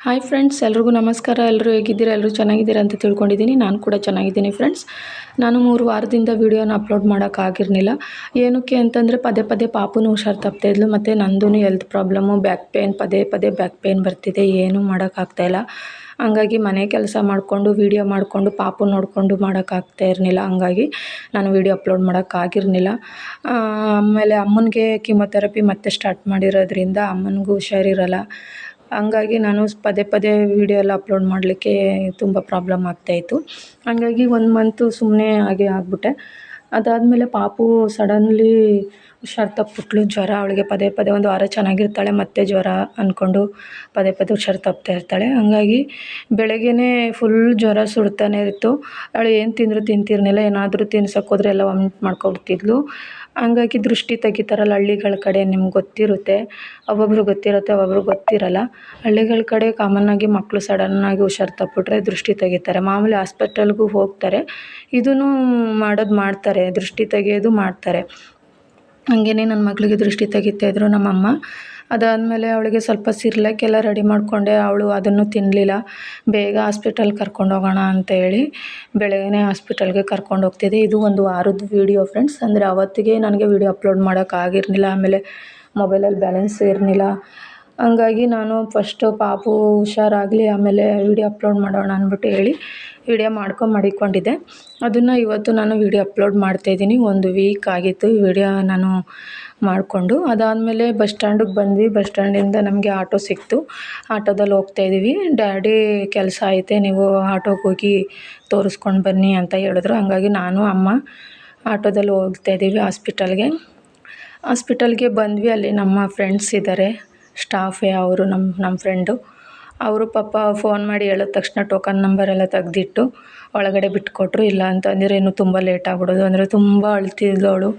Hi friends ಎಲ್ರಿಗೂ ನಮಸ್ಕಾರ. ಎಲ್ಲರೂ ಹೇಗಿದ್ದೀರಾ? ಎಲ್ಲರೂ ಚೆನ್ನಾಗಿದ್ದೀರಾ ಅಂತ ತಿಳ್ಕೊಂಡಿದ್ದೀನಿ. ನಾನು ಕೂಡ ಚೆನ್ನಾಗಿದ್ದೀನಿ ಫ್ರೆಂಡ್ಸ್ ನಾನು ಮೂರು ವಾರದಿಂದ ವೀಡಿಯೋನ ಅಪ್ಲೋಡ್ ಮಾಡೋಕ್ಕಾಗಿರಲಿಲ್ಲ ಏನಕ್ಕೆ ಅಂತಂದರೆ ಪದೇ ಪದೇ ಪಾಪುನೂ ಹುಷಾರು ತಪ್ತಾಯಿದ್ಲು ಮತ್ತು ನಂದೂ ಹೆಲ್ತ್ ಪ್ರಾಬ್ಲಮ್ಮು ಬ್ಯಾಕ್ ಪೇಯ್ನ್ ಪದೇ ಪದೇ ಬ್ಯಾಕ್ ಪೇಯ್ನ್ ಬರ್ತಿದೆ. ಏನೂ ಮಾಡೋಕ್ಕಾಗ್ತಾಯಿಲ್ಲ ಹಂಗಾಗಿ ಮನೆ ಕೆಲಸ ಮಾಡಿಕೊಂಡು ವೀಡಿಯೋ ಮಾಡಿಕೊಂಡು, ಪಾಪು ನೋಡಿಕೊಂಡು ಮಾಡೋಕ್ಕಾಗ್ತಾ ಇರಲಿಲ್ಲ. ಹಂಗಾಗಿ ನಾನು ವೀಡಿಯೋ ಅಪ್ಲೋಡ್ ಮಾಡೋಕ್ಕಾಗಿರಲಿಲ್ಲ ಆಮೇಲೆ ಅಮ್ಮನಿಗೆ ಕೀಮೊಥೆರಪಿ ಮತ್ತೆ ಸ್ಟಾರ್ಟ್ ಮಾಡಿರೋದ್ರಿಂದ ಅಮ್ಮನಿಗೂ ಹುಷಾರಿರಲ್ಲ. ಹಂಗಾಗಿ ನಾನು ಪದೇ ಪದೇ ವೀಡಿಯೋ ಎಲ್ಲ ಅಪ್ಲೋಡ್ ಮಾಡಲಿಕ್ಕೆ ತುಂಬ ಪ್ರಾಬ್ಲಮ್ ಆಗ್ತಾಯಿತ್ತು ಹಂಗಾಗಿ ಒಂದು ಮಂತು ಸುಮ್ಮನೆ ಹಾಗೆ ಆಗಿಬಿಟ್ಟೆ. ಅದಾದಮೇಲೆ ಪಾಪು ಸಡನ್ಲಿ ಹುಷಾರು ತಪ್ಪಿಬಿಟ್ಲು ಜ್ವರ, ಅವಳಿಗೆ ಪದೇ ಪದೇ ಒಂದು ವಾರ ಚೆನ್ನಾಗಿರ್ತಾಳೆ, ಮತ್ತೆ ಜ್ವರ ಅಂದ್ಕೊಂಡು ಪದೇ ಪದೇ ಹುಷಾರು ತಪ್ತಾ ಇರ್ತಾಳೆ. ಹಂಗಾಗಿ ಬೆಳಗ್ಗೆನೇ ಫುಲ್ ಜ್ವರ ಸುಡ್ತಾನೆ ಇತ್ತು. ಅವಳು ಏನು ತಿಂದರೂ ತಿಂತಿರ್ಲಿಲ್ಲ, ಏನಾದರೂ ತಿನ್ಸಕ್ಕೆ ಹೋದ್ರೆ ಎಲ್ಲ ವಾಮಿಟ್ ಮಾಡ್ಕೊಬಿಡ್ತಿದ್ಲು ಹಂಗಾಗಿ ದೃಷ್ಟಿ ತೆಗಿತಾರಲ್ಲ ಹಳ್ಳಿಗಳ ಕಡೆ ನಿಮ್ಗೆ ಗೊತ್ತಿರುತ್ತೆ. ಒಬ್ಬೊಬ್ರಿಗೆ ಗೊತ್ತಿರುತ್ತೆ ಒಬ್ಬೊಬ್ರಿಗೆ ಗೊತ್ತಿರಲ್ಲ. ಹಳ್ಳಿಗಳ ಕಡೆ ಕಾಮನ್ನಾಗಿ ಮಕ್ಕಳು ಸಡನ್ನಾಗಿ ಹುಷಾರು ತಪ್ಪಿಬಿಟ್ರೆ ದೃಷ್ಟಿ ತೆಗಿತಾರೆ. ಮಾಮೂಲಿ ಹಾಸ್ಪಿಟಲ್ಗೂ ಹೋಗ್ತಾರೆ. ಇದೂ ಮಾಡೋದು ಮಾಡ್ತಾರೆ, ದೃಷ್ಟಿ ತೆಗಿಯೋದು ಮಾಡ್ತಾರೆ. ಹಂಗೇನೆ ನನ್ನ ಮಗಳಿಗೆ ದೃಷ್ಟಿ ತೆಗಿತಾಯಿದ್ರು ನಮ್ಮಮ್ಮ. ಅದಾದಮೇಲೆ ಅವಳಿಗೆ ಸ್ವಲ್ಪ ಸಿರ್ಲಕ್ಕೆಲ್ಲ ರೆಡಿ ಮಾಡಿಕೊಂಡೆ. ಅವಳು ಅದನ್ನು ತಿನ್ನಲಿಲ್ಲ ಬೇಗ ಹಾಸ್ಪಿಟಲ್ ಕರ್ಕೊಂಡು ಹೋಗೋಣ ಅಂತ ಹೇಳಿ ಬೆಳಗ್ಗೆನೇ ಹಾಸ್ಪಿಟಲ್ಗೆ ಕರ್ಕೊಂಡು ಹೋಗ್ತಿದ್ದೆ. ಇದು ಒಂದು ವಾರದ ವೀಡಿಯೋ ಫ್ರೆಂಡ್ಸ್. ಅಂದರೆ ಅವತ್ತಿಗೆ ನನಗೆ ವೀಡಿಯೋ ಅಪ್ಲೋಡ್ ಮಾಡೋಕ್ಕಾಗಿರಲಿಲ್ಲ ಆಮೇಲೆ ಮೊಬೈಲಲ್ಲಿ ಬ್ಯಾಲೆನ್ಸ್ ಇರಲಿಲ್ಲ. ಹಂಗಾಗಿ ನಾನು ಫಸ್ಟು ಪಾಪು ಹುಷಾರಾಗಲಿ, ಆಮೇಲೆ ವೀಡಿಯೋ ಅಪ್ಲೋಡ್ ಮಾಡೋಣ ಅಂದ್ಬಿಟ್ಟು ಹೇಳಿ ವೀಡಿಯೋ ಮಾಡ್ಕೊಂಡು ಮಡಿಕೊಂಡಿದ್ದೆ. ಅದನ್ನು ಇವತ್ತು ನಾನು ವಿಡಿಯೋ ಅಪ್ಲೋಡ್ ಮಾಡ್ತಾಯಿದ್ದೀನಿ ಒಂದು ವೀಕ್ ಆಗಿತ್ತು ವಿಡಿಯೋ ನಾನು ಮಾಡಿಕೊಂಡು. ಅದಾದಮೇಲೆ ಬಸ್ ಸ್ಟ್ಯಾಂಡಿಗೆ ಬಂದ್ವಿ. ಬಸ್ ಸ್ಟ್ಯಾಂಡಿಂದ ನಮಗೆ ಆಟೋ ಸಿಕ್ತು. ಆಟೋದಲ್ಲಿ ಹೋಗ್ತಾಯಿದ್ದೀವಿ ಡ್ಯಾಡಿ ಕೆಲಸ ಐತೆ. ನೀವು ಆಟೋಗೆ ಹೋಗಿ ತೋರಿಸ್ಕೊಂಡು ಬನ್ನಿ ಅಂತ ಹೇಳಿದ್ರು. ಹಂಗಾಗಿ ನಾನು, ಅಮ್ಮ ಆಟೋದಲ್ಲಿ ಹೋಗ್ತಾಯಿದ್ದೀವಿ ಹಾಸ್ಪಿಟಲ್ಗೆ ಹಾಸ್ಪಿಟಲ್ಗೆ ಬಂದ್ವಿ. ಅಲ್ಲಿ ನಮ್ಮ ಫ್ರೆಂಡ್ಸ್ ಇದ್ದಾರೆ ಸ್ಟಾಫೇ ಅವರು ನಮ್ಮ ನಮ್ಮ ಫ್ರೆಂಡು ಅವರು ಪಾಪ ಫೋನ್ ಮಾಡಿ ಹೇಳಿದ ತಕ್ಷಣ ಟೋಕನ್ ನಂಬರ್ ಎಲ್ಲ ತೆಗ್ದಿಟ್ಟು ಒಳಗಡೆ ಬಿಟ್ಕೊಟ್ರು. ಇಲ್ಲ ಅಂತಂದರೆ ಇನ್ನೂ ತುಂಬ ಲೇಟ್ ಆಗ್ಬಿಡೋದು. ಅಂದರೆ ತುಂಬ ಅಳ್ತಿದ್ದವಳು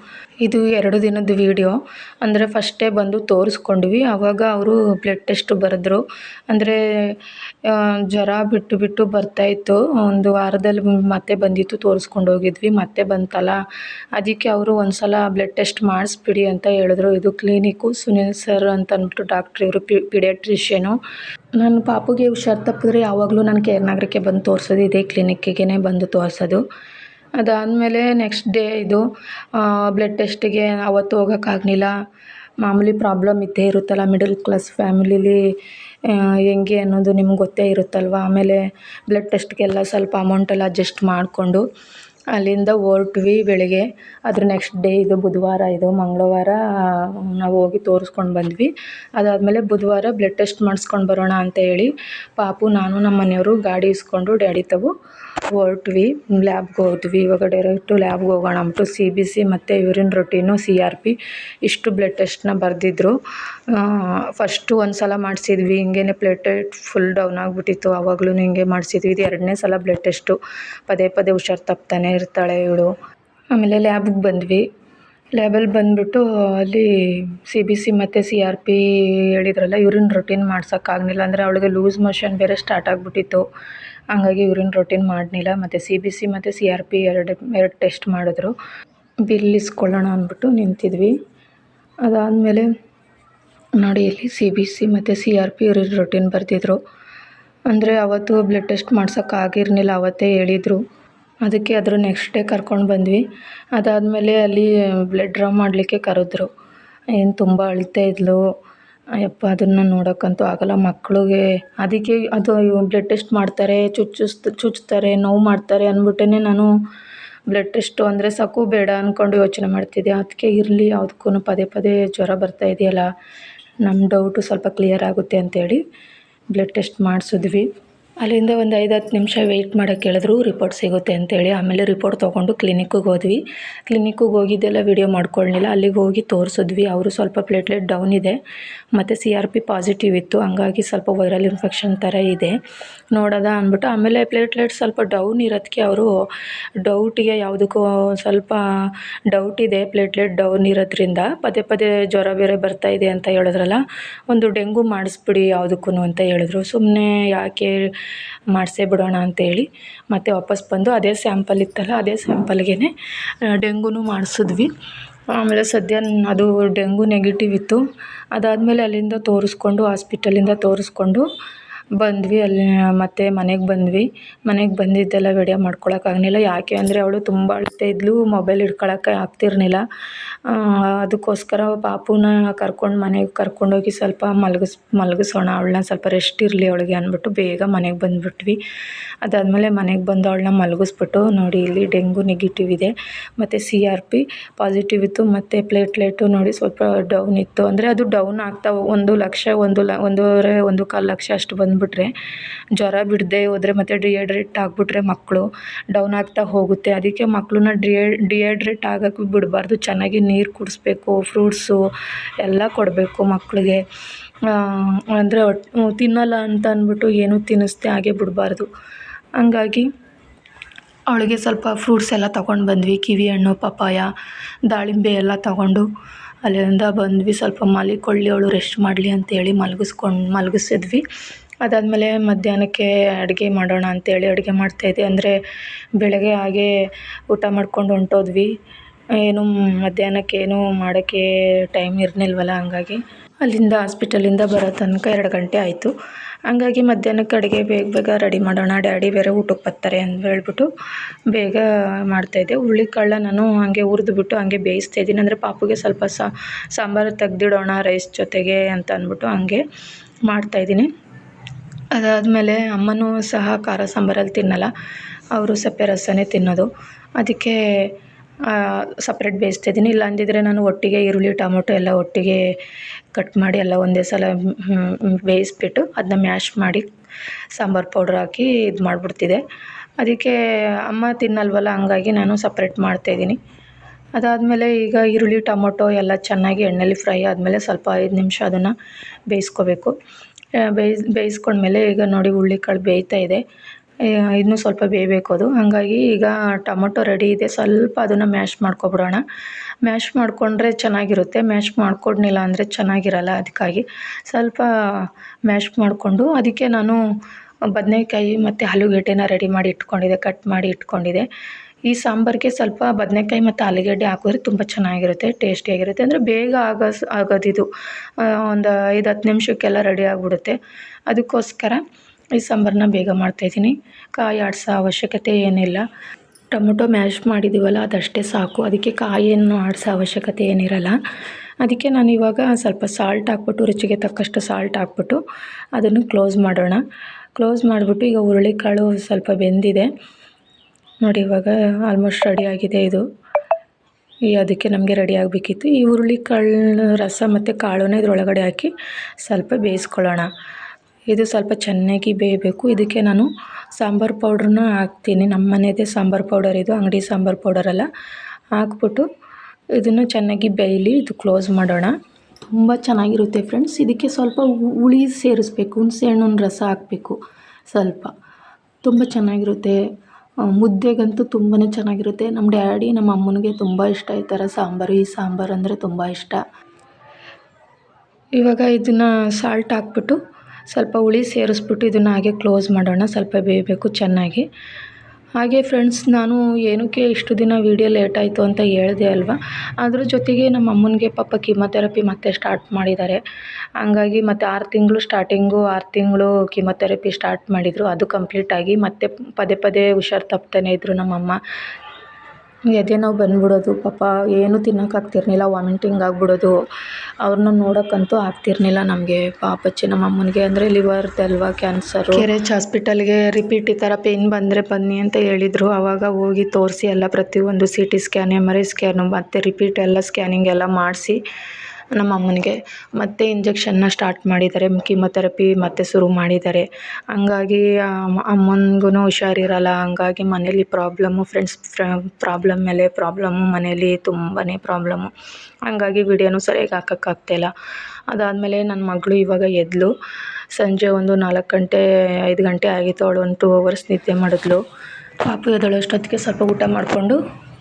ಇದು ಎರಡು ದಿನದ ವೀಡಿಯೋ ಅಂದರೆ ಫಸ್ಟೇ ಬಂದು ತೋರಿಸ್ಕೊಂಡ್ವಿ. ಆವಾಗ ಅವರು ಬ್ಲಡ್ ಟೆಸ್ಟ್ ಬರೆದ್ರು. ಅಂದರೆ ಜ್ವರ ಬಿಟ್ಟು ಬಿಟ್ಟು ಬರ್ತಾಯಿತ್ತು ಒಂದು ವಾರದಲ್ಲಿ ಮತ್ತೆ ಬಂದಿತ್ತು, ತೋರಿಸ್ಕೊಂಡು ಹೋಗಿದ್ವಿ. ಮತ್ತೆ ಬಂತಲ್ಲ. ಅದಕ್ಕೆ ಅವರು ಒಂದು ಸಲ ಬ್ಲಡ್ ಟೆಸ್ಟ್ ಮಾಡಿಸ್ಬಿಡಿ ಅಂತ ಹೇಳಿದ್ರು. ಇದು ಕ್ಲಿನಿಕ್ಕು ಸುನಿಲ್ ಸರ್ ಅಂತ ಅಂದ್ಬಿಟ್ಟು ಡಾಕ್ಟ್ರ್ ಇವರು ಪಿ ಪಿಡಿಯಾಟ್ರಿಷಿಯನು ನಾನು ಪಾಪುಗೆ ಹುಷಾರು ತಪ್ಪಿದ್ರೆ ಯಾವಾಗಲೂ ನಾನು ಕೇರ್ ನಗರಕ್ಕೆ ಬಂದು ತೋರಿಸೋದು ಇದೇ ಕ್ಲಿನಿಕ್ಕಿಗೆ ಬಂದು ತೋರಿಸೋದು. ಅದಾದಮೇಲೆ ನೆಕ್ಸ್ಟ್ ಡೇ ಇದು ಬ್ಲಡ್ ಟೆಸ್ಟಿಗೆ ಅವತ್ತು ಹೋಗೋಕ್ಕಾಗಲಿಲ್ಲ. ಮಾಮೂಲಿ ಪ್ರಾಬ್ಲಮ್ ಇದ್ದೇ ಇರುತ್ತಲ್ಲ ಮಿಡಲ್ ಕ್ಲಾಸ್ ಫ್ಯಾಮಿಲೀಲಿ ಹೆಂಗೆ ಅನ್ನೋದು ನಿಮ್ಗೆ ಗೊತ್ತೇ ಇರುತ್ತಲ್ವ? ಆಮೇಲೆ ಬ್ಲಡ್ ಟೆಸ್ಟ್ಗೆಲ್ಲ ಸ್ವಲ್ಪ ಅಮೌಂಟೆಲ್ಲ ಅಡ್ಜಸ್ಟ್ ಮಾಡಿಕೊಂಡು ಅಲ್ಲಿಂದ ಹೊರ್ಟ್ವಿ ಬೆಳಗ್ಗೆ. ಅದ್ರ ನೆಕ್ಸ್ಟ್ ಡೇ ಇದು ಬುಧವಾರ, ಇದು ಮಂಗಳವಾರ ನಾವು ಹೋಗಿ ತೋರಿಸ್ಕೊಂಡು ಬಂದ್ವಿ. ಅದಾದಮೇಲೆ ಬುಧವಾರ ಬ್ಲಡ್ ಟೆಸ್ಟ್ ಮಾಡಿಸ್ಕೊಂಡು ಬರೋಣ ಅಂತ ಹೇಳಿ ಪಾಪು, ನಾನು ನಮ್ಮ ಮನೆಯವರು ಗಾಡಿ ಇಸ್ಕೊಂಡು ಡ್ಯಾಡಿ ತಗೋ ಹೊರ್ಟ್ವಿ. ಲ್ಯಾಬ್ಗೆ ಹೋದ್ವಿ. ಇವಾಗ ಡೈರೆಕ್ಟು ಲ್ಯಾಬ್ಗೆ ಹೋಗೋಣ ಅಂದ್ಬಿಟ್ಟು ಸಿ ಬಿ ಸಿ ಮತ್ತು urine routine C R P ಇಷ್ಟು ಬ್ಲಡ್ ಟೆಸ್ಟ್ನ ಬರೆದಿದ್ರು. ಫಸ್ಟು ಒಂದು ಸಲ ಮಾಡಿಸಿದ್ವಿ. ಹಿಂಗೇನೆ ಪ್ಲೇಟೆಟ್ ಫುಲ್ ಡೌನ್ ಆಗಿಬಿಟ್ಟಿತ್ತು. ಆವಾಗ್ಲೂ ಹಿಂಗೆ ಮಾಡಿಸಿದ್ವಿ. ಇದು ಎರಡನೇ ಸಲ ಬ್ಲಡ್ ಟೆಸ್ಟು ಪದೇ ಪದೇ ಹುಷಾರು ತಪ್ತಾನೆ ಇರ್ತಾಳೆ ಇವಳು. ಆಮೇಲೆ ಲ್ಯಾಬಿಗೆ ಬಂದ್ವಿ. ಲ್ಯಾಬಲ್ಲಿ ಬಂದುಬಿಟ್ಟು ಅಲ್ಲಿ ಸಿ ಬಿ ಸಿ ಮತ್ತು ಸಿ ಆರ್ ಪಿ ಹೇಳಿದ್ರಲ್ಲ, ಯೂರಿನ್ ರೊಟೀನ್ ಮಾಡ್ಸೋಕ್ಕಾಗಲಿಲ್ಲ ಅಂದರೆ ಅವಳಿಗೆ ಲೂಸ್ ಮೋಷನ್ ಬೇರೆ ಸ್ಟಾರ್ಟ್ ಆಗಿಬಿಟ್ಟಿತ್ತು. ಹಂಗಾಗಿ ಯೂರಿನ್ ರೊಟೀನ್ ಮಾಡಲಿಲ್ಲ ಮತ್ತು ಸಿ ಬಿ ಸಿ ಮತ್ತು ಸಿ ಆರ್ ಪಿ ಎರಡು ಎರಡು ಟೆಸ್ಟ್ ಮಾಡಿದ್ರು. ಬಿಲ್ ಇಸ್ಕೊಳ್ಳೋಣ ಅಂದ್ಬಿಟ್ಟು ನಿಂತಿದ್ವಿ. ಅದಾದಮೇಲೆ ನೋಡಿ, ಇಲ್ಲಿ ಸಿ ಬಿ ಸಿ ಮತ್ತು C R P urine routine ಬರೆದಿದ್ರು. ಅಂದರೆ ಅವತ್ತು ಬ್ಲಡ್ ಟೆಸ್ಟ್ ಮಾಡ್ಸೋಕ್ಕಾಗಿರ್ಲಿಲ್ಲ ಅವತ್ತೇ ಹೇಳಿದರು. ಅದಕ್ಕೆ ಅದ್ರ ನೆಕ್ಸ್ಟ್ ಡೇ ಕರ್ಕೊಂಡು ಬಂದ್ವಿ. ಅದಾದಮೇಲೆ ಅಲ್ಲಿ ಬ್ಲಡ್ ಡ್ರಾ ಮಾಡಲಿಕ್ಕೆ ಕರೆದ್ರು. ಏನು ತುಂಬ ಅಳ್ತಾ ಇದ್ಲು. ಯಪ್ಪ ಅದನ್ನು ನೋಡೋಕ್ಕಂತೂ ಆಗೋಲ್ಲ. ಮಕ್ಕಳಿಗೆ ಅದಕ್ಕೆ ಅದು ಬ್ಲಡ್ ಟೆಸ್ಟ್ ಮಾಡ್ತಾರೆ ಚುಚ್ಚಿಸ್ ಚುಚ್ತಾರೆ, ನೋವು ಮಾಡ್ತಾರೆ ಅಂದ್ಬಿಟ್ಟೇ ನಾನು ಬ್ಲಡ್ ಟೆಸ್ಟು ಅಂದರೆ ಸಾಕು ಬೇಡ ಅಂದ್ಕೊಂಡು ಯೋಚನೆ ಮಾಡ್ತಿದ್ದೆ. ಅದಕ್ಕೆ ಇರಲಿ ಯಾವುದಕ್ಕೂ ಪದೇ ಪದೇ ಜ್ವರ ಬರ್ತಾ ಇದೆಯಲ್ಲ ನಮ್ಮ ಡೌಟು ಸ್ವಲ್ಪ ಕ್ಲಿಯರ್ ಆಗುತ್ತೆ ಅಂತೇಳಿ ಬ್ಲಡ್ ಟೆಸ್ಟ್ ಮಾಡಿಸಿದ್ವಿ. ಅಲ್ಲಿಂದ ಒಂದು ಐದು ಹತ್ತು ನಿಮಿಷ ವೆಯ್ಟ್ ಮಾಡೋಕ್ಕೆ ಹೇಳಿದ್ರು ರಿಪೋರ್ಟ್ ಸಿಗುತ್ತೆ ಅಂತೇಳಿ. ಆಮೇಲೆ ರಿಪೋರ್ಟ್ ತೊಗೊಂಡು ಕ್ಲಿನಿಕ್ಕಿಗೆ ಹೋದ್ವಿ. ಕ್ಲಿನಿಕ್ಕಿಗೆ ಹೋಗಿದ್ದೆಲ್ಲ ವೀಡಿಯೋ ಮಾಡ್ಕೊಳ್ಳಿಲ್ಲ ಅಲ್ಲಿಗೆ ಹೋಗಿ ತೋರಿಸಿದ್ವಿ. ಅವರು ಸ್ವಲ್ಪ ಪ್ಲೇಟ್ಲೆಟ್ ಡೌನ್ ಇದೆ. ಮತ್ತು ಸಿ ಆರ್ ಪಿ ಪಾಸಿಟಿವ್ ಇತ್ತು. ಹಂಗಾಗಿ ಸ್ವಲ್ಪ ವೈರಲ್ ಇನ್ಫೆಕ್ಷನ್ ಥರ ಇದೆ. ನೋಡೋದ ಅಂದ್ಬಿಟ್ಟು ಆಮೇಲೆ ಪ್ಲೇಟ್ಲೆಟ್ ಸ್ವಲ್ಪ ಡೌನ್ ಇರೋದಕ್ಕೆ ಅವರು ಡೌಟಿಗೆ ಯಾವುದಕ್ಕೂ ಸ್ವಲ್ಪ ಡೌಟ್ ಇದೆ ಪ್ಲೇಟ್ಲೆಟ್ ಡೌನ್ ಇರೋದ್ರಿಂದ. ಪದೇ ಪದೇ ಜ್ವರ ಬೇರೆ ಬರ್ತಾ ಇದೆ ಅಂತ ಹೇಳಿದ್ರಲ್ಲ, ಒಂದು ಡೆಂಗು ಮಾಡಿಸ್ಬಿಡಿ ಯಾವುದಕ್ಕೂ ಅಂತ ಹೇಳಿದ್ರು. ಸುಮ್ಮನೆ ಯಾಕೆ ಮಾಡಿಸೇ ಬಿಡೋಣ ಅಂತೇಳಿ ಮತ್ತೆ ವಾಪಸ್ ಬಂದು ಅದೇ ಸ್ಯಾಂಪಲ್ ಇತ್ತಲ್ಲ, ಅದೇ ಸ್ಯಾಂಪಲ್ಗೇ ಡೆಂಗೂನು ಮಾಡಿಸಿದ್ವಿ. ಆಮೇಲೆ ಸದ್ಯ ಅದು ಡೆಂಗೂ ನೆಗೆಟಿವ್ ಇತ್ತು. ಅದಾದಮೇಲೆ ಅಲ್ಲಿಂದ ತೋರಿಸ್ಕೊಂಡು ಹಾಸ್ಪಿಟಲಿಂದ ತೋರಿಸ್ಕೊಂಡು ಬಂದ್ವಿ, ಅಲ್ಲಿ ಮತ್ತೆ ಮನೆಗೆ ಬಂದ್ವಿ. ಮನೆಗೆ ಬಂದಿದ್ದೆಲ್ಲ ವಿಡಿಯೋ ಮಾಡ್ಕೊಳ್ಳೋಕ್ಕಾಗಲಿಲ್ಲ ಯಾಕೆ ಅಂದರೆ ಅವಳು ತುಂಬ ಅಳ್ತಾ ಇದ್ಲು ಮೊಬೈಲ್ ಹಿಡ್ಕೊಳಕ್ಕೆ ಆಗ್ತಿರ್ಲಿಲ್ಲ. ಅದಕ್ಕೋಸ್ಕರ ಪಾಪುನ ಕರ್ಕೊಂಡು ಮನೆಗೆ ಕರ್ಕೊಂಡೋಗಿ ಸ್ವಲ್ಪ ಮಲಗಿಸ್, ಮಲಗಿಸೋಣ, ಅವಳನ್ನ ಸ್ವಲ್ಪ ರೆಸ್ಟ್ ಇರಲಿ ಅವಳಿಗೆ ಅಂದ್ಬಿಟ್ಟು ಬೇಗ ಮನೆಗೆ ಬಂದುಬಿಟ್ವಿ. ಅದಾದಮೇಲೆ ಮನೆಗೆ ಬಂದು ಅವಳನ್ನ ಮಲಗಿಸ್ಬಿಟ್ಟು ನೋಡಿ, ಇಲ್ಲಿ ಡೆಂಗು ನೆಗೆಟಿವ್ ಇದೆ. ಮತ್ತು ಸಿ ಆರ್ ಪಿ ಪಾಸಿಟಿವ್ ಇತ್ತು, ಮತ್ತು ಪ್ಲೇಟ್ಲೆಟು ನೋಡಿ ಸ್ವಲ್ಪ ಡೌನ್ ಇತ್ತು. ಅಂದರೆ ಅದು ಡೌನ್ ಆಗ್ತಾ ಒಂದು ಲಕ್ಷ, ಒಂದು ಲ, ಒಂದೂವರೆ, ಒಂದು ಕಾಲು ಲಕ್ಷ ಅಷ್ಟು ಬಂದುಬಿಟ್ರೆ, ಜ್ವರ ಬಿಡದೆ ಹೋದರೆ ಮತ್ತು ಡಿಹೈಡ್ರೇಟ್ ಆಗಿಬಿಟ್ರೆ ಮಕ್ಕಳು ಡೌನ್ ಆಗ್ತಾ ಹೋಗುತ್ತೆ. ಅದಕ್ಕೆ ಮಕ್ಕಳನ್ನ ಡಿಹೈ, ಡಿಹೈಡ್ರೇಟ್ ಆಗೋಕ್ಕೆ ಬಿಡಬಾರ್ದು. ಚೆನ್ನಾಗಿ ನೀರು ಕುಡಿಸ್ಬೇಕು, ಫ್ರೂಟ್ಸು ಎಲ್ಲ ಕೊಡಬೇಕು ಮಕ್ಕಳಿಗೆ ಅಂದರೆ ತಿನ್ನಲ್ಲ ಅಂತ ಅಂದ್ಬಿಟ್ಟು ಏನೂ ತಿನ್ನಿಸ್ದೆ ಹಾಗೆ ಬಿಡಬಾರ್ದು. ಹಂಗಾಗಿ ಅವಳಿಗೆ ಸ್ವಲ್ಪ ಫ್ರೂಟ್ಸ್ ಎಲ್ಲ ತೊಗೊಂಡು ಬಂದ್ವಿ. ಕಿವಿ ಹಣ್ಣು ಪಪಾಯ ದಾಳಿಂಬೆ ಎಲ್ಲ ತೊಗೊಂಡು ಅಲ್ಲಿಂದ ಬಂದ್ವಿ. ಸ್ವಲ್ಪ ಮಲಿಕೊಳ್ಳಿ, ಅವಳು ರೆಸ್ಟ್ ಮಾಡಲಿ ಅಂತೇಳಿ ಮಲಗಿಸ್ಕೊಂಡು, ಮಲಗಿಸಿದ್ವಿ. ಅದಾದಮೇಲೆ ಮಧ್ಯಾಹ್ನಕ್ಕೆ ಅಡುಗೆ ಮಾಡೋಣ ಅಂತೇಳಿ ಅಡುಗೆ ಮಾಡ್ತಾಯಿದ್ದೆ ಅಂದರೆ ಬೆಳಗ್ಗೆ ಹಾಗೆ ಊಟ ಮಾಡ್ಕೊಂಡು ಹೊಂಟೋದ್ವಿ. ಏನು ಮಧ್ಯಾಹ್ನಕ್ಕೆ ಏನು ಮಾಡೋಕ್ಕೆ ಟೈಮ್ ಇರಲಿಲ್ವಲ್ಲ ಹಂಗಾಗಿ. ಅಲ್ಲಿಂದ ಹಾಸ್ಪಿಟಲಿಂದ ಬರೋ ತನಕ ಎರಡು ಗಂಟೆ ಆಯಿತು. ಹಂಗಾಗಿ ಮಧ್ಯಾಹ್ನಕ್ಕೆ ಅಡುಗೆ ಬೇಗ ಬೇಗ ರೆಡಿ ಮಾಡೋಣ ಡ್ಯಾಡಿ ಬೇರೆ ಊಟಕ್ಕೆ ಬರ್ತಾರೆ ಅಂತ ಹೇಳ್ಬಿಟ್ಟು ಬೇಗ ಮಾಡ್ತಾಯಿದ್ದೆ ಹುರುಳಿಕಾಳನ್ನ ನಾನು ಹಾಗೆ ಹುರಿದ್ಬಿಟ್ಟು ಹಾಗೆ ಬೇಯಿಸ್ತಾ ಇದ್ದೀನಿ. ಅಂದರೆ ಪಾಪುಗೆ ಸ್ವಲ್ಪ ಸಾಂಬಾರು ತೆಗೆದಿಡೋಣ ರೈಸ್ ಜೊತೆಗೆ ಅಂತ ಅಂದ್ಬಿಟ್ಟು ಹಾಗೆ ಮಾಡ್ತಾಯಿದ್ದೀನಿ ಅದಾದಮೇಲೆ ಅಮ್ಮನೂ ಸಹ ಖಾರ ಸಾಂಬಾರಲ್ಲಿ ತಿನ್ನಲ್ಲ. ಅವರು ಸಪ್ಪೆ ರಸನೇ ತಿನ್ನೋದು. ಅದಕ್ಕೆ ಸಪ್ರೇಟ್ ಬೇಯಿಸ್ತಿದ್ದೀನಿ ಇಲ್ಲ ಅಂದಿದ್ದರೆ ನಾನು ಒಟ್ಟಿಗೆ ಈರುಳ್ಳಿ, ಟೊಮೊಟೊ ಎಲ್ಲ ಒಟ್ಟಿಗೆ ಕಟ್ ಮಾಡಿ ಎಲ್ಲ ಒಂದೇ ಸಲ ಬೇಯಿಸ್ಬಿಟ್ಟು ಅದನ್ನ ಮ್ಯಾಶ್ ಮಾಡಿ ಸಾಂಬಾರು ಪೌಡ್ರ್ ಹಾಕಿ ಇದು ಮಾಡಿಬಿಡ್ತಿದ್ದೆ. ಅದಕ್ಕೆ ಅಮ್ಮ ತಿನ್ನಲ್ವಲ್ಲ, ಹಂಗಾಗಿ ನಾನು ಸಪ್ರೇಟ್ ಮಾಡ್ತಾಯಿದ್ದೀನಿ ಅದಾದಮೇಲೆ ಈಗ ಈರುಳ್ಳಿ, ಟೊಮೊಟೊ ಎಲ್ಲ ಚೆನ್ನಾಗಿ ಎಣ್ಣೆಲಿ ಫ್ರೈ ಆದಮೇಲೆ ಸ್ವಲ್ಪ ಐದು ನಿಮಿಷ ಅದನ್ನು ಬೇಯಿಸ್ಕೋಬೇಕು. ಬೇಯಿಸ್, ಬೇಯಿಸ್ಕೊಂಡ್ಮೇಲೆ ಈಗ ನೋಡಿ ಹುಳ್ಳಿಕಾಳು ಬೇಯ್ತಾ ಇದೆ. ಇನ್ನೂ ಸ್ವಲ್ಪ ಬೇಯಬೇಕು ಅದು. ಹಾಗಾಗಿ ಈಗ ಟೊಮೊಟೊ ರೆಡಿ ಇದೆ. ಸ್ವಲ್ಪ ಅದನ್ನು ಮ್ಯಾಶ್ ಮಾಡ್ಕೊಬಿಡೋಣ. ಮ್ಯಾಶ್ ಮಾಡಿಕೊಂಡ್ರೆ ಚೆನ್ನಾಗಿರುತ್ತೆ. ಮ್ಯಾಶ್ ಮಾಡ್ಕೊಂಡಿಲ್ಲ ಅಂದರೆ ಚೆನ್ನಾಗಿರಲ್ಲ ಅದಕ್ಕಾಗಿ. ಸ್ವಲ್ಪ ಮ್ಯಾಶ್ ಮಾಡಿಕೊಂಡು ಅದಕ್ಕೆ ನಾನು ಬದನೇಕಾಯಿ ಮತ್ತು ಆಲೂಗೆಡ್ಡೆನ ರೆಡಿ ಮಾಡಿ ಇಟ್ಕೊಂಡಿದ್ದೆ. ಕಟ್ ಮಾಡಿ ಇಟ್ಕೊಂಡಿದ್ದೆ. ಈ ಸಾಂಬಾರಿಗೆ ಸ್ವಲ್ಪ ಬದನೇಕಾಯಿ ಮತ್ತು ಆಲೂಗಡ್ಡೆ ಹಾಕಿದ್ರೆ ತುಂಬ ಚೆನ್ನಾಗಿರುತ್ತೆ, ಟೇಸ್ಟಿಯಾಗಿರುತ್ತೆ. ಅಂದರೆ ಬೇಗ ಆಗಸ್ ಆಗೋದಿದು. ಒಂದು ಐದು ಹತ್ತು ನಿಮಿಷಕ್ಕೆಲ್ಲ ರೆಡಿ ಆಗಿಬಿಡುತ್ತೆ. ಅದಕ್ಕೋಸ್ಕರ ಈ ಸಾಂಬಾರನ್ನ ಬೇಗ ಮಾಡ್ತಾಯಿದ್ದೀನಿ ಕಾಯಿ ಆಡಿಸೋ ಅವಶ್ಯಕತೆ ಏನಿಲ್ಲ. ಟೊಮೊಟೊ ಮ್ಯಾಶ್ ಮಾಡಿದ್ದೀವಲ್ಲ, ಅದಷ್ಟೇ ಸಾಕು. ಅದಕ್ಕೆ ಕಾಯಿಯನ್ನು ಆಡಿಸೋ ಅವಶ್ಯಕತೆ ಏನಿರಲ್ಲ. ಅದಕ್ಕೆ ನಾನು ಇವಾಗ ಸ್ವಲ್ಪ ಸಾಲ್ಟ್ ಹಾಕ್ಬಿಟ್ಟು, ರುಚಿಗೆ ತಕ್ಕಷ್ಟು ಸಾಲ್ಟ್ ಹಾಕ್ಬಿಟ್ಟು ಅದನ್ನು ಕ್ಲೋಸ್ ಮಾಡೋಣ. ಕ್ಲೋಸ್ ಮಾಡಿಬಿಟ್ಟು ಈಗ ಹುರುಳಿಕಾಳು ಸ್ವಲ್ಪ ಬೆಂದಿದೆ. ನೋಡಿ ಇವಾಗ ಆಲ್ಮೋಸ್ಟ್ ರೆಡಿ ಆಗಿದೆ ಇದು. ಈ ಅದಕ್ಕೆ ನಮಗೆ ರೆಡಿ ಆಗಬೇಕಿತ್ತು. ಈ ಹುರುಳಿಕಾಳು ರಸ ಮತ್ತು ಕಾಳನ್ನ ಇದರೊಳಗಡೆ ಹಾಕಿ ಸ್ವಲ್ಪ ಬೇಯಿಸ್ಕೊಳ್ಳೋಣ. ಇದು ಸ್ವಲ್ಪ ಚೆನ್ನಾಗಿ ಬೇಯಬೇಕು. ಇದಕ್ಕೆ ನಾನು ಸಾಂಬಾರು ಪೌಡ್ರನ್ನ ಹಾಕ್ತೀನಿ. ನಮ್ಮ ಮನೆಯದೇ ಸಾಂಬಾರು ಪೌಡರ್ ಇದು, ಅಂಗಡಿ ಸಾಂಬಾರು ಪೌಡರಲ್ಲ ಹಾಕ್ಬಿಟ್ಟು ಇದನ್ನು ಚೆನ್ನಾಗಿ ಬೇಯಲಿ ಇದು ಕ್ಲೋಸ್ ಮಾಡೋಣ. ತುಂಬ ಚೆನ್ನಾಗಿರುತ್ತೆ ಫ್ರೆಂಡ್ಸ್ ಇದಕ್ಕೆ ಸ್ವಲ್ಪ ಹುಳಿ ಸೇರಿಸ್ಬೇಕು. ಹುಣಸೆ ಹಣ್ಣಿನ ರಸ ಹಾಕಬೇಕು ಸ್ವಲ್ಪ. ತುಂಬ ಚೆನ್ನಾಗಿರುತ್ತೆ. ಮುದ್ದೆಗಂತೂ ತುಂಬಾ ಚೆನ್ನಾಗಿರುತ್ತೆ. ನಮ್ಮ ಡ್ಯಾಡಿ, ನಮ್ಮ ಅಮ್ಮನಿಗೆ ತುಂಬ ಇಷ್ಟ. ಈ ಥರ ಸಾಂಬಾರು, ಈ ಸಾಂಬಾರು ಅಂದರೆ ತುಂಬ ಇಷ್ಟ. ಇವಾಗ ಇದನ್ನು ಸಾಲ್ಟ್ ಹಾಕ್ಬಿಟ್ಟು ಸ್ವಲ್ಪ ಹುಳಿ ಸೇರಿಸ್ಬಿಟ್ಟು ಇದನ್ನು ಹಾಗೆ ಕ್ಲೋಸ್ ಮಾಡೋಣ. ಸ್ವಲ್ಪ ಬೇಯಬೇಕು ಚೆನ್ನಾಗಿ. ಹಾಗೆ ಫ್ರೆಂಡ್ಸ್ ನಾನು ಏನಕ್ಕೆ ಇಷ್ಟು ದಿನ ವೀಡಿಯೋ ಲೇಟ್ ಆಯಿತು ಅಂತ ಹೇಳಿದೆ ಅಲ್ವಾ? ಅದ್ರ ಜೊತೆಗೆ ನಮ್ಮ ಅಮ್ಮನಿಗೆ ಪಾಪ ಕೀಮೊಥೆರಪಿ ಮತ್ತೆ ಸ್ಟಾರ್ಟ್ ಮಾಡಿದ್ದಾರೆ. ಹಂಗಾಗಿ ಮತ್ತು ಆರು ತಿಂಗಳು ಸ್ಟಾರ್ಟಿಂಗು ಆರು ತಿಂಗಳು ಕೀಮೊಥೆರಪಿ ಸ್ಟಾರ್ಟ್ ಮಾಡಿದರು. ಅದು ಕಂಪ್ಲೀಟಾಗಿ ಮತ್ತೆ ಪದೇ ಪದೇ ಹುಷಾರು ತಪ್ತಾನೆ ಇದ್ದರು ನಮ್ಮಮ್ಮ ಎದೆ ನೋವು ಬಂದ್ಬಿಡೋದು, ಪಾಪ ಏನೂ ತಿನ್ನೋಕ್ಕಾಗ್ತಿರ್ಲಿಲ್ಲ ವಾಮಿಟಿಂಗ್ ಆಗಿಬಿಡೋದು. ಅವ್ರನ್ನ ನೋಡೋಕ್ಕಂತೂ ಆಗ್ತಿರ್ಲಿಲ್ಲ ನಮಗೆ. ಪಾಪಚ್ಚಿ ನಮ್ಮ ಅಮ್ಮನಿಗೆ ಅಂದರೆ ಲಿವರ್ದಲ್ವಾ ಕ್ಯಾನ್ಸರು ಕೆ ಆರ್ ಎಚ್ ಹಾಸ್ಪಿಟಲ್ಗೆ ರಿಪೀಟ್ ಈ ಥರ ಪೇಯ್ನ್ ಬಂದರೆ ಬನ್ನಿ ಅಂತ ಹೇಳಿದರು. ಆವಾಗ ಹೋಗಿ ತೋರಿಸಿ ಎಲ್ಲ ಪ್ರತಿಯೊಂದು C T scan, M R I scan, ಮತ್ತು ರಿಪೀಟ್ ಎಲ್ಲ ಸ್ಕ್ಯಾನಿಂಗ್ ಎಲ್ಲ ಮಾಡಿಸಿ ನಮ್ಮ ಅಮ್ಮನಿಗೆ. ಮತ್ತೆ ಇಂಜೆಕ್ಷನ್ನ ಸ್ಟಾರ್ಟ್ ಮಾಡಿದ್ದಾರೆ. ಕೀಮೊಥೆರಪಿ ಮತ್ತೆ ಶುರು ಮಾಡಿದ್ದಾರೆ. ಹಂಗಾಗಿ ಅಮ್ಮನಿಗೂ ಹುಷಾರಿರಲ್ಲ. ಹಂಗಾಗಿ ಮನೇಲಿ ಪ್ರಾಬ್ಲಮ್ಮು ಫ್ರೆಂಡ್ಸ್ ಪ್ರಾಬ್ಲಮ್ ಮೇಲೆ ಪ್ರಾಬ್ಲಮ್ಮು ಮನೇಲಿ ತುಂಬಾ ಪ್ರಾಬ್ಲಮ್ಮು ಹಂಗಾಗಿ ವಿಡಿಯೋನೂ ಸರಿಯಾಗಿ ಹಾಕೋಕ್ಕಾಗ್ತಾಯಿಲ್ಲ ಅದಾದಮೇಲೆ ನನ್ನ ಮಗಳು ಇವಾಗ ಎದ್ದಳು ಸಂಜೆ ಒಂದು ನಾಲ್ಕು ಗಂಟೆ, ಐದು ಗಂಟೆ ಆಗಿತ್ತು. ಅವಳು ಒಂದು ಟೂ ಅವರ್ಸ್ ನಿದ್ದೆ ಮಾಡಿದ್ಳು ಪಾಪು ಎದ್ದೇಳೋಷ್ಟೊತ್ತಿಗೆ ಸ್ವಲ್ಪ ಊಟ ಮಾಡಿಕೊಂಡು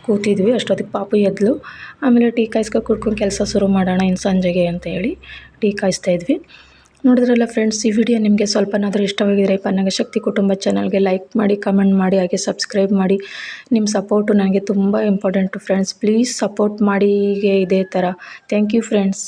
ಕೂತಿದ್ವಿ, ಅಷ್ಟೊತ್ತಿಗೆ ಪಾಪು ಎದ್ಲು. ಆಮೇಲೆ ಟೀ ಕಾಯಿಸ್ಕೊ ಕುಡ್ಕೊಂಡು ಕೆಲಸ ಶುರು ಮಾಡೋಣ, ಇನ್ನು ಸಂಜೆಗೆ ಅಂತ ಹೇಳಿ ಟೀ ಕಾಯಿಸ್ತಾ ಇದ್ವಿ. ನೋಡಿದ್ರಲ್ಲ ಫ್ರೆಂಡ್ಸ್ ಈ ವಿಡಿಯೋ ನಿಮಗೆ ಸ್ವಲ್ಪನಾದರೂ ಇಷ್ಟವಾಗಿದ್ದರೆ ಪನ್ನಗ ಶಕ್ತಿ ಕುಟುಂಬ ಚಾನಲ್ಗೆ ಲೈಕ್ ಮಾಡಿ ಕಮೆಂಟ್ ಮಾಡಿ, ಹಾಗೆ ಸಬ್ಸ್ಕ್ರೈಬ್ ಮಾಡಿ. ನಿಮ್ಮ ಸಪೋರ್ಟು ನನಗೆ ತುಂಬ ಇಂಪಾರ್ಟೆಂಟು ಫ್ರೆಂಡ್ಸ್ ಪ್ಲೀಸ್ ಸಪೋರ್ಟ್ ಮಾಡಿ ಹೀಗೆ ಇದೇ ಥರ ಥ್ಯಾಂಕ್ ಯು ಫ್ರೆಂಡ್ಸ್